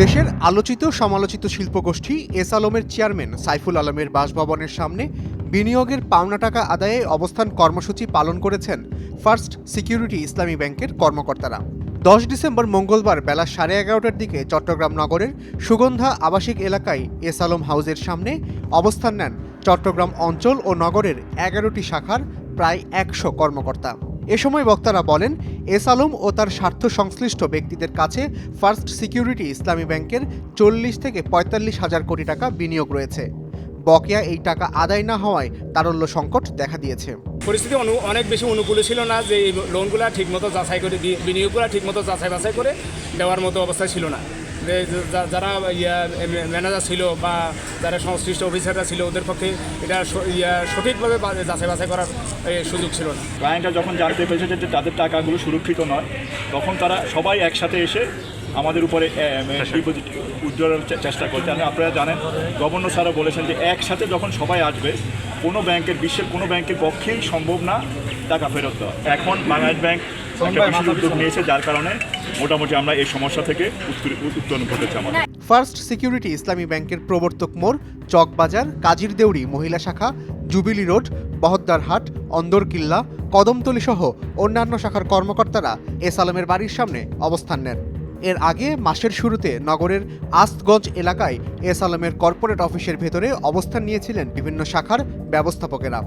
দেশের আলোচিত সমালোচিত শিল্পগোষ্ঠী এস আলমের চেয়ারম্যান সাইফুল আলমের বাসভবনের সামনে বিনিয়োগের পাওনা টাকা আদায়ে অবস্থান কর্মসূচি পালন করেছেন ফার্স্ট সিকিউরিটি ইসলামী ব্যাংকের কর্মকর্তারা। দশ ডিসেম্বর মঙ্গলবার বেলা সাড়ে এগারোটার দিকে চট্টগ্রাম নগরের সুগন্ধা আবাসিক এলাকায় এস আলম হাউজের সামনে অবস্থান নেন চট্টগ্রাম অঞ্চল ও নগরের এগারোটি শাখার প্রায় একশো কর্মকর্তা। এ সময় বক্তারা বলেন এস আলম ও তার স্বার্থ সংশ্লিষ্ট ব্যক্তিদের কাছে ফার্স্ট সিকিউরিটি ইসলামী ব্যাংকের চল্লিশ থেকে পঁয়তাল্লিশ হাজার কোটি টাকা বিনিয়োগ রয়েছে। বকেয়া এই টাকা আদায় না হওয়ায় তারল্য সংকট দেখা দিয়েছে। পরিস্থিতি অনু অনেক বেশি অনুকূল ছিল না যে এই লোনগুলো ঠিকমতো যাচাই করে বিনিয়োগগুলো ঠিকমতো যাচাই বাছাই করে দেওয়ার মতো অবস্থা ছিল না। যারা ইয়া ম্যানেজার ছিল বা যারা সংশ্লিষ্ট অফিসাররা ছিল ওদের পক্ষে এটা ইয়া সঠিকভাবে যাচাই বাছাই করার সুযোগ ছিল না। ক্লায়েন্টরা যখন জানতে পেরেছে যে তাদের টাকাগুলো সুরক্ষিত নয় তখন তারা সবাই একসাথে এসে আমাদের উপরে ডিপোজিট উইথড্রলের চেষ্টা করছে। আমি আপনারা জানেন গভর্নর স্যারও বলেছেন যে একসাথে যখন সবাই আসবে কোনো ব্যাংকের বিশ্বের কোনো ব্যাংকের পক্ষেই সম্ভব না টাকা ফেরত দেওয়া। এখন বাংলাদেশ ব্যাংক একটা বিশেষ উদ্যোগ নিয়েছে যার কারণে মোটামুটি আমরা এই সমস্যা থেকে উত্তরণ ঘটেছে আমাদের। ফার্স্ট সিকিউরিটি ইসলামী ব্যাংকের প্রবর্তক মোড় চকবাজার কাজির দেউরি মহিলা শাখা জুবিলি রোড বহদ্দারহাট অন্দরকিল্লা কদমতলী সহ অন্যান্য শাখার কর্মকর্তারা এস আলমের বাড়ির সামনে অবস্থান নেন। এর আগে মাসের শুরুতে নগরের আস্তগঞ্জ এলাকায় এস আলমের কর্পোরেট অফিসের ভেতরে অবস্থান নিয়েছিলেন বিভিন্ন শাখার ব্যবস্থাপকেরা।